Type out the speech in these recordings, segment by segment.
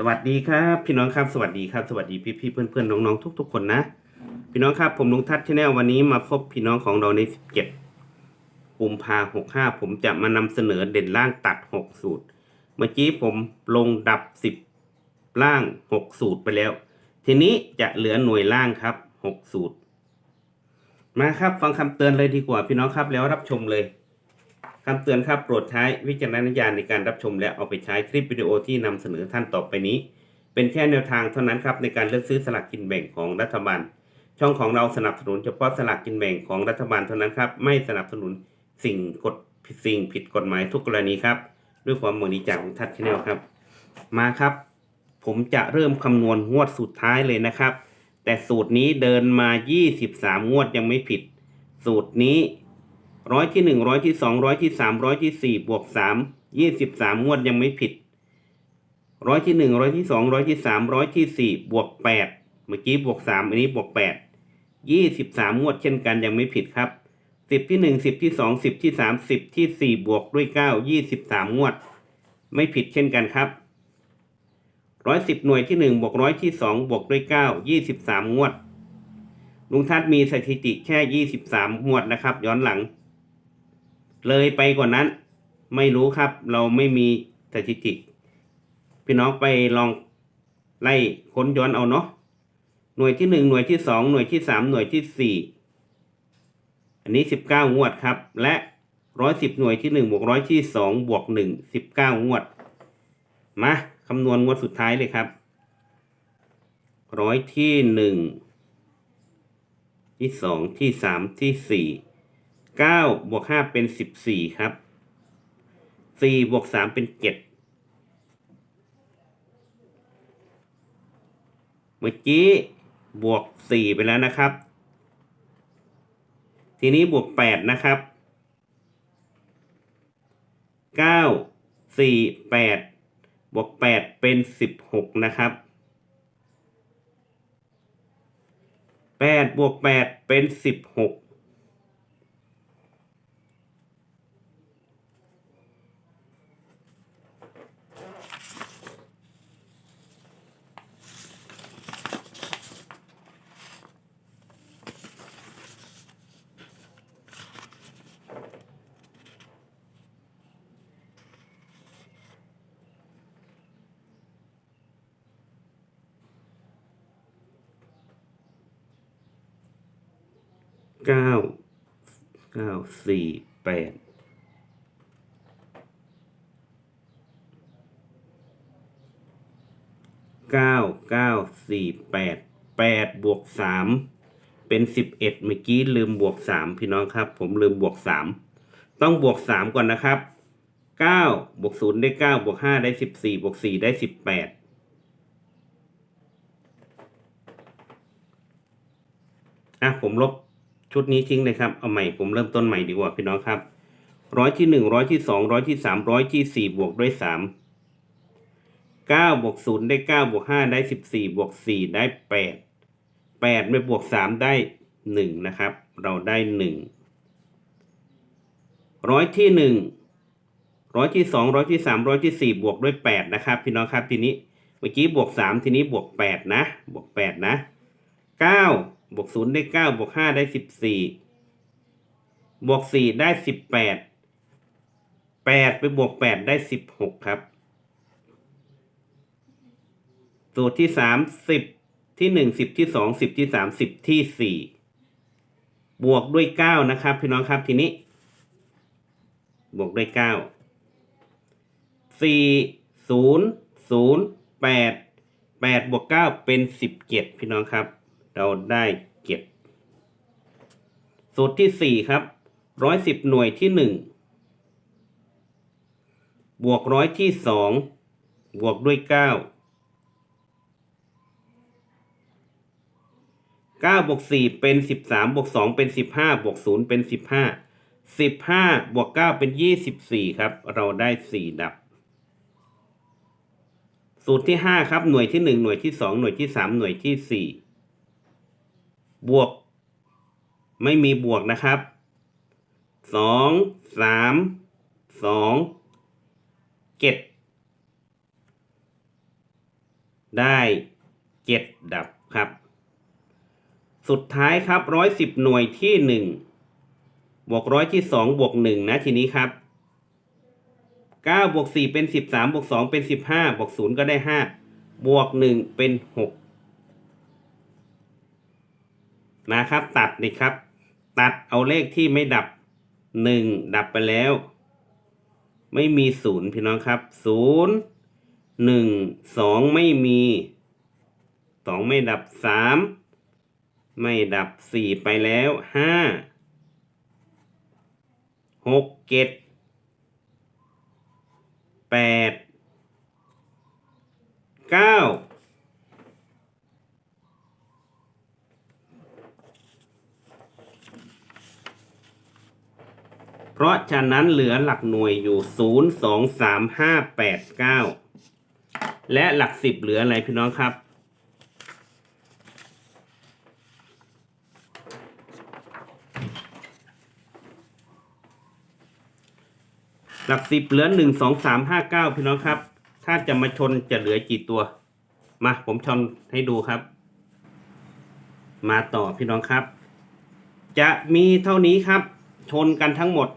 สวัสดีครับ พี่น้องครับสวัสดีครับสวัสดีพี่พี่ๆเพื่อนเพื่อนๆน้องๆทุกๆคนนะ พี่น้องครับผมลุงทัศน์ชาแนลวันนี้มาพบพี่น้องของเราใน17กุมภาหกห้าผมจะมานำเสนอเด่นล่างตัด6สูตร เมื่อกี้ผมลงดับ10ล่าง6สูตรไปแล้ว ทีนี้จะเหลือหน่วยล่างครับ6สูตร มาครับฟังคำเตือนเลยดีกว่าพี่น้องครับแล้วรับชมเลย คำเตือนครับโปรดใช้วิจารณญาณในการรับชม และเอาไปใช้คลิปวิดีโอที่นำเสนอท่านต่อไปนี้ เป็นแค่แนวทางเท่านั้นครับในการเลือกซื้อสลากกินแบ่งของรัฐบาล ช่องของเราสนับสนุนเฉพาะสลากกินแบ่งของรัฐบาลเท่านั้นครับไม่สนับสนุนสิ่งกฎสิ่งผิดกฎหมายทุกกรณีครับ ด้วยความหวังดีจากของทัศน์ชาแนลครับ มาครับ ผมจะเริ่มคำนวณงวดสุดท้ายเลยนะครับ แต่สูตรนี้เดินมา 23 งวดยังไม่ผิด สูตรนี้ ร้อยที่หนึ่งร้อยที่สองร้อยที่สามร้อยที่สี่บวกสามยี่สิบสามงวดยังไม่ผิดร้อยที่หนึ่งร้อยที่สองร้อยที่สามร้อยที่สี่บวกแปดเมื่อกี้บวกสามอันนี้บวกแปดยี่สิบสามงวดเช่นกันยังไม่ผิดครับสิบที่หนึ่งสิบที่สองสิบที่สามสิบที่สี่บวกด้วยเก้ายี่สิบสามงวด ไม่ผิดเช่นกันครับร้อยสิบหน่วยที่หนึ่งบวกร้อยที่สองบวกด้วยเก้ายี่สิบสามงวดลุงทัศน์มีสถิติแค่ยี่สิบสามงวดนะครับ ย้อนหลัง เลยไปกว่านั้น ไม่รู้ครับ เราไม่มีสถิติ พี่น้องไปลองไล่ค้นย้อนเอาเนาะหน่วยที่หนึ่งหน่วยที่สองหน่วยที่สามหน่วยที่สี่อันนี้สิบเก้างวดครับ และร้อยสิบหน่วยที่หนึ่งบวกร้อยที่สองบวกหนึ่งสิบเก้างวด มาคำนวณงวดสุดท้ายเลยครับร้อยที่หนึ่งที่สองที่สามที่สี่ 9บวก5เป็น 14 ครับ 4บวก3เป็น 7 เมื่อกี้ บวก 4 ไปแล้วนะครับ ทีนี้บวก 8 นะครับ 9 4 8 บวก 8 เป็น 16 นะครับ 8 บวก 8 เป็น 16 เก้าเก้าสี่แปดเก้าเก้าสี่แปดแปดบวกสามเป็นสิบเอ็ดเมื่อกี้ลืมบวกสามพี่น้องครับ ผมลืมบวกสามต้องบวกสามก่อนนะครับเก้าบวกศูนย์ได้เก้าบวกห้าได้สิบสี่บวกสี่ได้สิบแปดอะผมลบ ชุดนี้ทิ้งเลยครับ เอาใหม่ผมเริ่มต้นใหม่ดีกว่าพี่น้องครับร้อยที่หนึ่งร้อยที่สองร้อยที่สามร้อยที่สี่บวกด้วยสามเก้าบวกศูนย์ได้เก้าบวกห้าได้สิบสี่บวกสี่ได้แปดแปดไม่บวกสามได้หนึ่งนะครับ เราได้หนึ่งร้อยที่หนึ่งร้อยที่สองร้อยที่สามร้อยที่สี่บวกด้วยแปดนะครับพี่น้องครับทีนี้เมื่อกี้บวกสามทีนี้บวกแปดนะ บวกแปดนะเก้า บวกศูนย์ได้เก้าบวกห้าได้สิบสี่บวกสี่ได้สิบแปดแปดไปบวกแปดได้สิบหกครับ สูตรที่สามสิบที่หนึ่งสิบที่สองสิบที่สามสิบที่สี่บวกด้วยเก้านะครับ พี่น้องครับทีนี้ บวกด้วยเก้าสี่ศูนย์ศูนย์แปดแปดบวกเก้าเป็นสิบเจ็ดพี่น้องครับ เราได้เจ็ดสูตรที่สี่ครับร้อยสิบหน่วยที่หนึ่งบวกร้อยที่สองบวกด้วยเก้าเก้าบวกสี่เป็นสิบสามบวกสองเป็นสิบห้าบวกศูนย์เป็นสิบห้าสิบห้าบวกเก้าเป็นยี่สิบสี่ครับ เราได้สี่ดับ สูตรที่ห้าครับหน่วยที่หนึ่งหน่วยที่สองหน่วยที่สามหน่วยที่สี่ บวก ไม่มีบวกนะครับสองสามสองเจ็ดได้เจ็ดดับครับ สุดท้ายครับร้อยสิบหน่วยที่หนึ่งบวกร้อยที่สองบวกหนึ่งนะทีนี้ครับเก้าบวกสี่เป็นสิบสามบวกสองเป็นสิบห้าบวกศูนย์ก็ได้ห้าบวกหนึ่งเป็นหก นะครับ ตัดนี่ครับ ตัดเอาเลขที่ไม่ดับหนึ่งดับไปแล้ว ไม่มีศูนย์พี่น้องครับศูนย์หนึ่งสองไม่มีสองไม่ดับสามไม่ดับสี่ไปแล้วห้าหกเจ็ดแปดเก้า เพราะฉะนั้นเหลือหลักหน่วยอยู่ศูนย์สองสามห้าแปดเก้าและหลักสิบเหลืออะไรพี่น้องครับ หลักสิบเหลือหนึ่งสองสามห้าเก้าพี่น้องครับ ถ้าจะมาชนจะเหลือกี่ตัว มาผมชนให้ดูครับ มาต่อพี่น้องครับ จะมีเท่านี้ครับ ชนกันทั้งหมด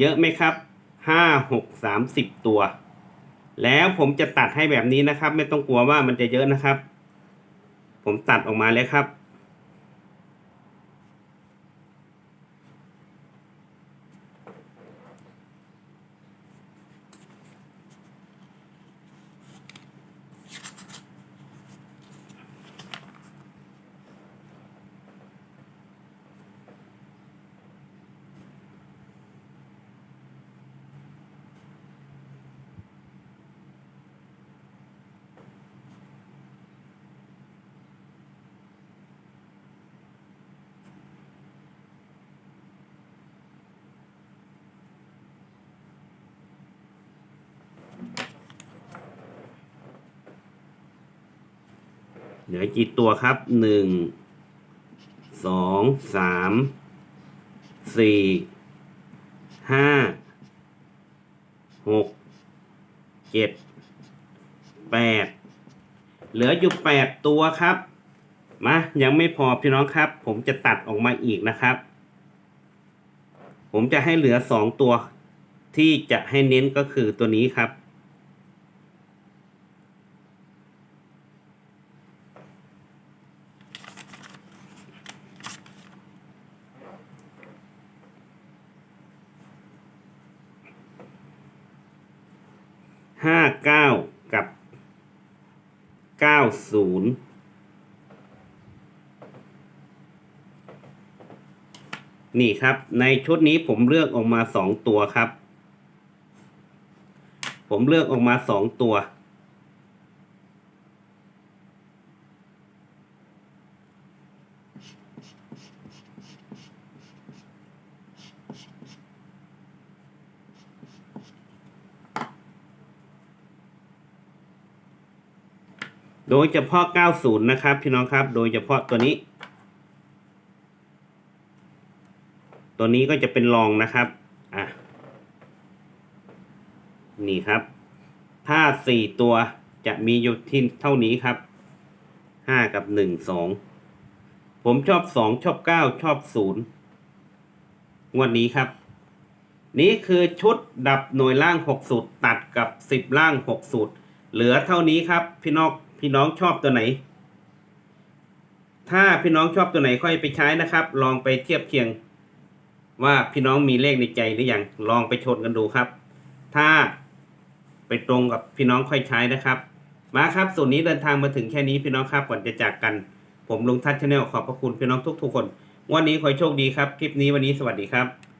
เยอะไหมครับห้าหกสามสิบตัว แล้วผมจะตัดให้แบบนี้นะครับ ไม่ต้องกลัวว่ามันจะเยอะนะครับ ผมตัดออกมาแล้วครับ เหลือกี่ตัวครับหนึ่งสองสามสี่ห้าหกเจ็ดแปดเหลืออยู่แปดตัวครับมายังไม่พอพี่น้องครับ ผมจะตัดออกมาอีกนะครับ ผมจะให้เหลือสองตัวที่จะให้เน้นก็คือตัวนี้ครับ ห้าเก้ากับเก้าศูนย์นี่ครับ ในชุดนี้ผมเลือกออกมาสองตัวครับ ผมเลือกออกมาสองตัว โดยเฉพาะ 90 นะครับ พี่น้องครับ โดยเฉพาะตัวนี้ ตัวนี้ก็จะเป็นรองนะครับ อะ นี่ครับ ถ้า 4 ตัวจะมีอยู่ที่เท่านี้ครับ 5 กับ 1 2 ผมชอบ 2 ชอบ 9 ชอบ 0 งวดนี้ครับ นี่คือชุดดับหน่วยล่าง 6 สูตร ตัดกับ 10 ล่าง 6 สูตร เหลือเท่านี้ครับ พี่น้อง พี่น้องชอบตัวไหน ถ้าพี่น้องชอบตัวไหนค่อยไปใช้นะครับ ลองไปเทียบเคียง ว่าพี่น้องมีเลขในใจหรือยังลองไปชนกันดูครับ ถ้าไปตรงกับพี่น้องค่อยใช้นะครับ มาครับส่วนนี้เดินทางมาถึงแค่นี้พี่น้องครับก่อนจะจากกัน ผมลุงทัศน์ชาแนลขอบพระคุณพี่น้องทุกๆคน วันนี้ขอโชคดีครับ คลิปนี้วันนี้สวัสดีครับ